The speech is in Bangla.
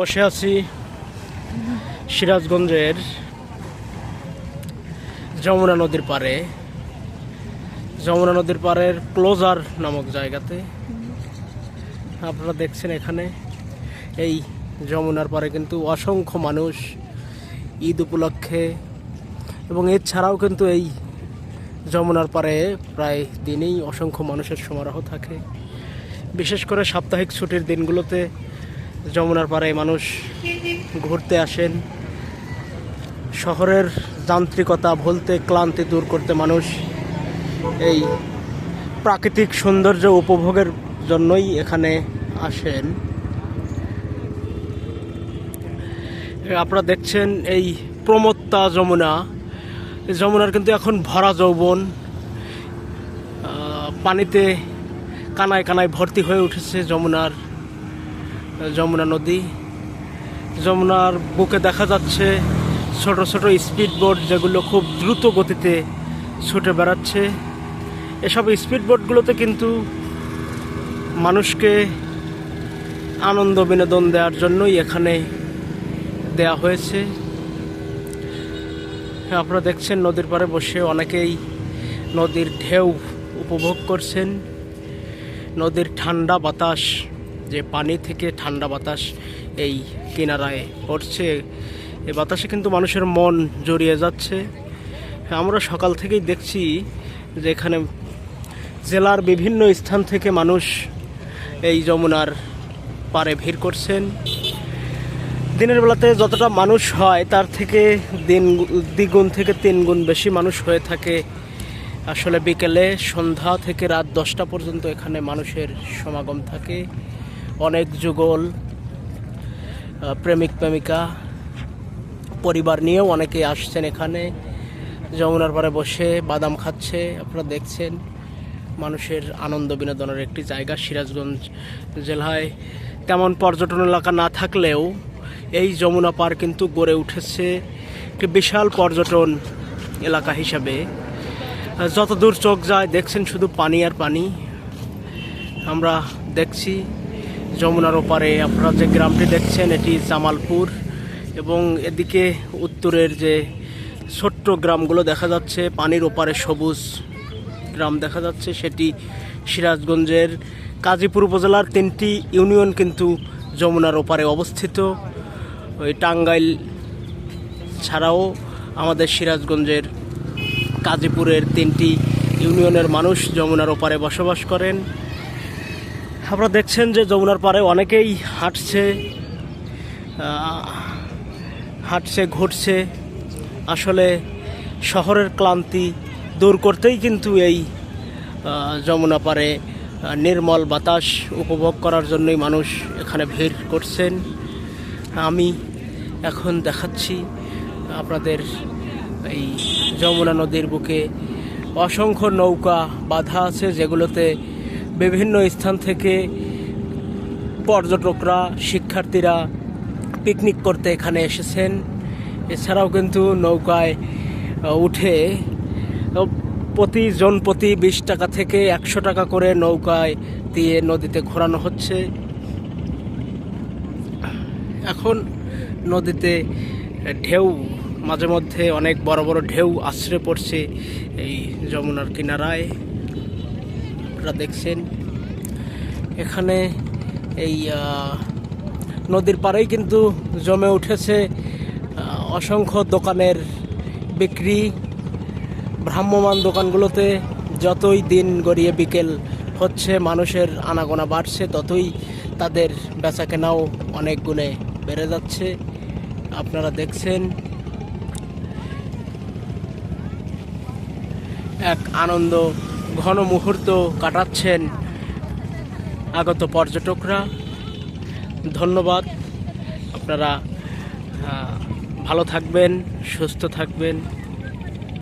বসে আছি সিরাজগঞ্জের যমুনা নদীর পাড়ে। যমুনা নদীর পাড়ের ক্লোজার নামক জায়গাতে। আপনারা দেখছেন এখানে, এই যমুনার পাড়ে কিন্তু অসংখ্য মানুষ ঈদ উপলক্ষে এবং এছাড়াও কিন্তু এই যমুনার পাড়ে প্রায় দিনেই অসংখ্য মানুষের সমারোহ থাকে। বিশেষ করে সাপ্তাহিক ছুটির দিনগুলোতে যমুনার পাড়ে মানুষ ঘুরতে আসেন। শহরের যান্ত্রিকতা ভুলতে, ক্লান্তি দূর করতে মানুষ এই প্রাকৃতিক সৌন্দর্য উপভোগের জন্যই এখানে আসেন। আপনারা দেখছেন এই প্রমত্তা যমুনা। যমুনার কিন্তু এখন ভরা যৌবন। পানিতে কানায় কানায় ভর্তি হয়ে উঠেছে যমুনার যমুনা নদী। যমুনার বুকে দেখা যাচ্ছে ছোট ছোট স্পিড বোট যেগুলো খুব দ্রুত গতিতে ছুটে বেড়াচ্ছে। এসব স্পিড বোটগুলোতে কিন্তু মানুষকে আনন্দ, বিনোদন দেওয়ার জন্যই এখানে দেয়া হয়েছে। আপনারা দেখছেন নদীর পাড়ে বসে অনেকেই নদীর ঢেউ উপভোগ করছেন। নদীর ঠান্ডা বাতাস যে পানি থেকে ঠান্ডা বাতাস এই কিনারায় পড়ছে। এই বাতাসে কিন্তু মানুষের মন জড়িয়ে যাচ্ছে। আমরা সকাল থেকেই দেখছি যে এখানে জেলার বিভিন্ন স্থান থেকে মানুষ এই যমুনার পারে ভিড় করছেন। দিনের বেলাতে যতটা মানুষ হয়, তার থেকে দিন দ্বিগুণ থেকে তিন গুণ বেশি মানুষ হয়ে থাকে। আসলে বিকেলে সন্ধ্যা থেকে রাত দশটা পর্যন্ত এখানে মানুষের সমাগম থাকে। অনেক যুগল প্রেমিক প্রেমিকা, পরিবার নিয়েও অনেকে আসছেন এখানে। যমুনার পাড়ে বসে বাদাম খাচ্ছে, আপনারা দেখছেন মানুষের আনন্দ বিনোদনের একটি জায়গা সিরাজগঞ্জ জেলায়। তেমন পর্যটন এলাকা না থাকলেও এই যমুনা পার কিন্তু গড়ে উঠেছে একটি বিশাল পর্যটন এলাকা হিসাবে। যত দূর চোখ যায়, দেখছেন শুধু পানি আর পানি। আমরা দেখছি যমুনার ওপারে আপনারা যে গ্রামটি দেখছেন, এটি জামালপুর এবং এদিকে উত্তরের যে ছোট্ট গ্রামগুলো দেখা যাচ্ছে, পানির ওপারে সবুজ গ্রাম দেখা যাচ্ছে, সেটি সিরাজগঞ্জের কাজীপুর উপজেলার তিনটি ইউনিয়ন কিন্তু যমুনার ওপারে অবস্থিত। ওই টাঙ্গাইল ছাড়াও আমাদের সিরাজগঞ্জের কাজীপুরের তিনটি ইউনিয়নের মানুষ যমুনার ওপারে বসবাস করেন। আপনারা দেখছেন যে যমুনার পাড়ে অনেকেই হাঁটছে হাঁটছে ঘুরছে। আসলে শহরের ক্লান্তি দূর করতেই কিন্তু এই যমুনা আহ, নির্মল বাতাস উপভোগ করার জন্যই মানুষ এখানে ভিড় করছেন। আমি এখন দেখাচ্ছি আপনাদের এই যমুনা নদীর বুকে অসংখ্য নৌকা বাধা আছে যেগুলোতে বিভিন্ন স্থান থেকে পর্যটকরা শিক্ষার্থীরা পিকনিক করতে এখানে এসেছেন। এছাড়াও কিন্তু নৌকায় উঠে আহ, প্রতি জন প্রতি বিশ টাকা থেকে একশো টাকা করে নৌকায় দিয়ে নদীতে ঘোরানো হচ্ছে। এখন নদীতে ঢেউ মাঝে মধ্যে অনেক বড় বড় ঢেউ আশ্রে পড়ছে এই যমুনার কিনারায়। আপনারা দেখছেন। এখানে এই নদীর পাড়েই কিন্তু জমে উঠেছে অসংখ্য দোকানের বিক্রি। ভ্রাম্যমান দোকানগুলোতে যতই দিন গড়িয়ে বিকেল হচ্ছে, মানুষের আনাগোনা বাড়ছে, ততই তাদের বেচা কেনাও অনেক গুণে বেড়ে যাচ্ছে। আপনারা দেখছেন এক আনন্দ ঘন মুহূর্ত কাটাচ্ছেন আগত পর্যটকরা। ধন্যবাদ। আপনারা ভালো থাকবেন সুস্থ থাকবেন।